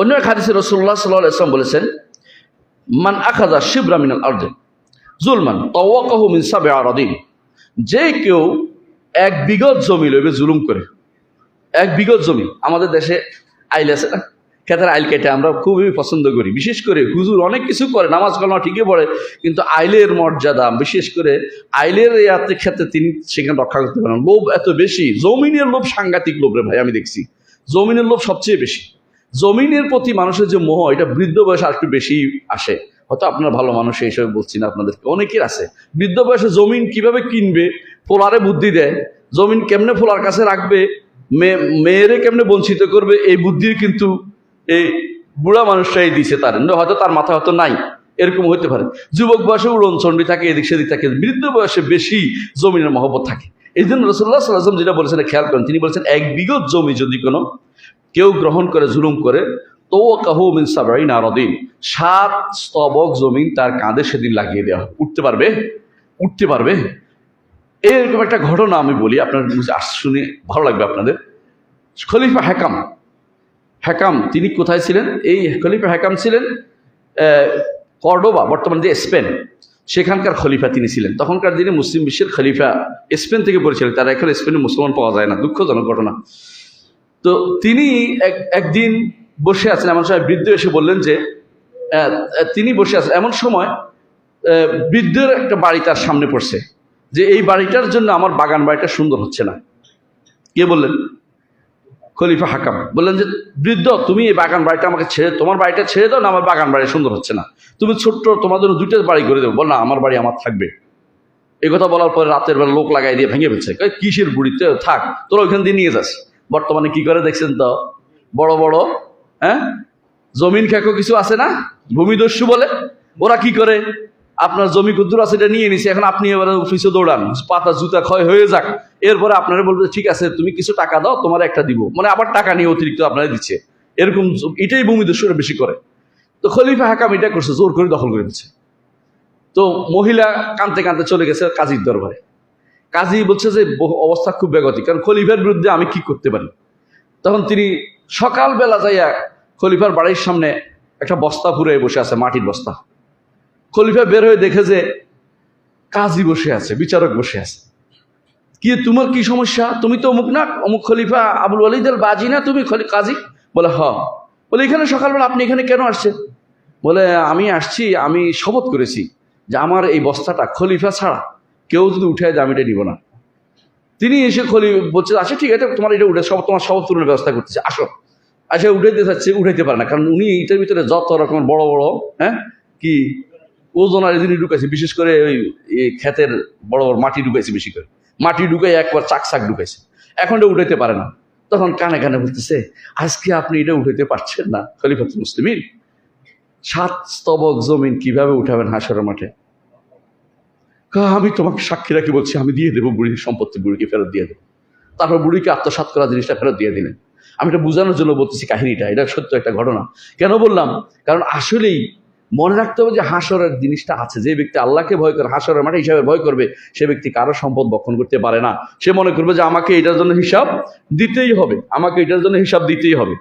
অন্য এক হাদিসে রসুল্লাহ সাল্লাহ ইসলাম বলেছেন, মান আখাদা শিবরা মিনাল আর্দে জুলমান, তওয়াকাহু মিন সাবে আরাদিন। যে কেউ এক বিগত জমি লইবে জুলুম করে, এক বিগত জমি, আমাদের দেশে আইল আছে না? খেতের আইল কেটে আমরা খুবই পছন্দ করি। বিশেষ করে হুজুর অনেক কিছু করে, নামাজ কালামা ঠিকই পড়ে, কিন্তু আইলের মর্যাদা, বিশেষ করে আইলের ইয়াতে ক্ষেত্রে তিনি সেখানে রক্ষা করতে পারেন লোভ এত বেশি, জমিনের লোভ সাংঘাতিক লোভ রে ভাই, আমি দেখছি। জমিনের লোভ সবচেয়ে বেশি। জমিনের প্রতি মানুষের যে মোহ, এটা বৃদ্ধ বয়সে আর একটু বেশি আসে। হয়তো আপনার ভালো মানুষ এই হিসেবে বলছি না, আপনাদেরকে অনেকের আছে। বৃদ্ধ বয়সে জমিন কীভাবে কিনবে ফোলারে বুদ্ধি দেয়, জমিন কেমনে ফোলার কাছে রাখবে মেয়ে মেয়েরে কেমনে বঞ্চিত করবে, এই বুদ্ধির কিন্তু এই বুড়া মানুষটাই দিছে তার। হয়তো তার মাথা হয়তো নাই, এরকম হইতে পারে। যুবক বয়সে উড়নচণ্ডী থাকে এদিক সেদিক থাকে, বৃদ্ধ বয়সে বেশি জমিনের মহব্বত থাকে। এই জন্য রসুল্লাহ সাল্লাম যেটা বলেছেন খেয়াল করেন, তিনি বলেছেন, এক বিগত জমি যদি কোনো কেউ গ্রহণ করে, জুলুম করে তো কাহু মিন সাবাই নারদিন সাত স্তবক জমিন তার কাঁধে সেদিন লাগিয়ে দেওয়া। উঠতে পারবে? উঠতে পারবে? এরকম একটা ঘটনা আমি বলি, আপনার শুনে ভালো লাগবে আপনাদের। খলিফা হ্যাকাম হ্যাকাম তিনি কোথায় ছিলেন? এই খলিফা হ্যাকাম ছিলেন কর্ডোবা, বর্তমান যে স্পেন। সেখানকার খলিফা তিনি ছিলেন। তখনকার দিনে মুসলিম বিশ্বের খলিফা স্পেন থেকে পরিচালিত, তারা এখন স্পেনে মুসলমান পাওয়া যায় না, দুঃখজনক ঘটনা। তো তিনি এক, একদিন বসে আছেন, এমন সময় বৃদ্ধ এসে বললেন যে তিনি বসে আছেন, এমন সময় বৃদ্ধের একটা বাড়ি তার সামনে পড়ছে, যে এই বাড়িটার জন্য আমার বাগান বাড়িটা সুন্দর হচ্ছে না। কে বললেন? খলিফা হাকাম। বললেন যে, বৃদ্ধ, তুমি এই বাগান বাড়িটা আমাকে ছেড়ে, তোমার বাড়িটা ছেড়ে দাও, না আমার বাগান বাড়ি সুন্দর হচ্ছে না। তুমি ছোট্ট তোমার জন্য দুইটা বাড়ি করে দেবো। বল না, আমার বাড়ি আমার থাকবে। এই কথা বলার পরে রাতের বেলা লোক লাগাই দিয়ে ভেঙে ফেলছে। কিসের বুড়িতে? থাক, তোরা ওইখান দিয়ে নিয়ে যাস। বর্তমানে কি করে দেখছেন তো? বড় বড় হ্যাঁ? জমিন খেকো কিছু আছে না? ভূমিদস্যু বলে? ওরা কি করে? আপনার জমি কুদ্দুর আছে, এটা নিয়ে নিছে, এখন আপনি এবার অফিসে দৌড়ান, পাতা, জুতা ক্ষয় হয়ে যাক। এরপরে আপনারা বলবে, ঠিক আছে, তুমি কিছু টাকা দাও, তোমার একটা দিব। মানে আবার টাকা নিয়ে অতিরিক্ত আপনারা দিচ্ছে। এরকম এটাই ভূমিদস্যুরা বেশি করে। তো খলিফা হাকাম এটা করছে, জোর করে দখল করে দিচ্ছে তো মহিলা কানতে কানতে চলে গেছে কাজীর দরবারে। কাজী বলছে যে অবস্থা খুব বেগতিক, কারণ খলিফার বিরুদ্ধে আমি কি করতে পারি? তখন তিনি সকালবেলা যাইয়া খলিফার বাড়ির সামনে একটা বস্তা পুরে বসে আছে, মাটির বস্তা। খলিফা বের হয়ে দেখে যে কাজী বসে আছে, বিচারক বসে আছে। কি, তোমার কি সমস্যা? তুমি তো অমুক না? অমুক খলিফা আবুল ওয়ালিদের বাজি না তুমি কাজী? বলে, হ। বলে, এখানে সকালবেলা আপনি এখানে কেন আসছেন? বলে, আমি আসছি, আমি শপথ করেছি যে আমার এই বস্তাটা খলিফা ছাড়া কেউ যদি উঠে যায় আমি এটা নিব না। তিনি এসে খলি, বলছে আচ্ছা ঠিক আছে, তোমার এটা উঠে সব তোমার শপথ পূরণের ব্যবস্থা করতেছে, আসো। আচ্ছা উঠাইতে চাচ্ছে, উঠাইতে পারে না, কারণ উনি এটার ভিতরে যত রকম বড় বড় হ্যাঁ কি ওজনার জিনিস ঢুকাইছে, বিশেষ করে ওই ক্ষেতের বড় বড় মাটি ঢুকাইছে বেশি করে। মাটি ঢুকাই একবার চাক ঢুকাইছে। এখন এটা উঠাইতে পারে না। তখন কানে কানে বলতেছে, আজকে আপনি এটা উঠাইতে পারছেন না, খলিফাতুল মুসলিমিন। সাত স্তবক জমিন কীভাবে উঠাবেন হাসরের মাঠে? আমি তোমাকে সাক্ষী রাখি বলছি, আমি দিয়ে দেবো বুড়ির সম্পত্তি, বুড়িকে ফেরত দিয়ে দেবো। তারপর বুড়িকে আত্মসাৎ করা জিনিসটা ফেরত দিয়ে দিলেন। আমি এটা বোঝানোর জন্য বলতেছি কাহিনীটা, এটা সত্য একটা ঘটনা। কেন বললাম? কারণ আসলেই মনে রাখতে হবে যে হাসরের জিনিসটা আছে। যে ব্যক্তি আল্লাহকে ভয় করে, হাসরের মাঠে হিসাবে ভয় করবে, সে ব্যক্তি কারও সম্পদ বক্ষণ করতে পারে না। সে মনে করবে যে আমাকে এটার জন্য হিসাব দিতেই হবে, আমাকে এটার জন্য হিসাব দিতেই হবে।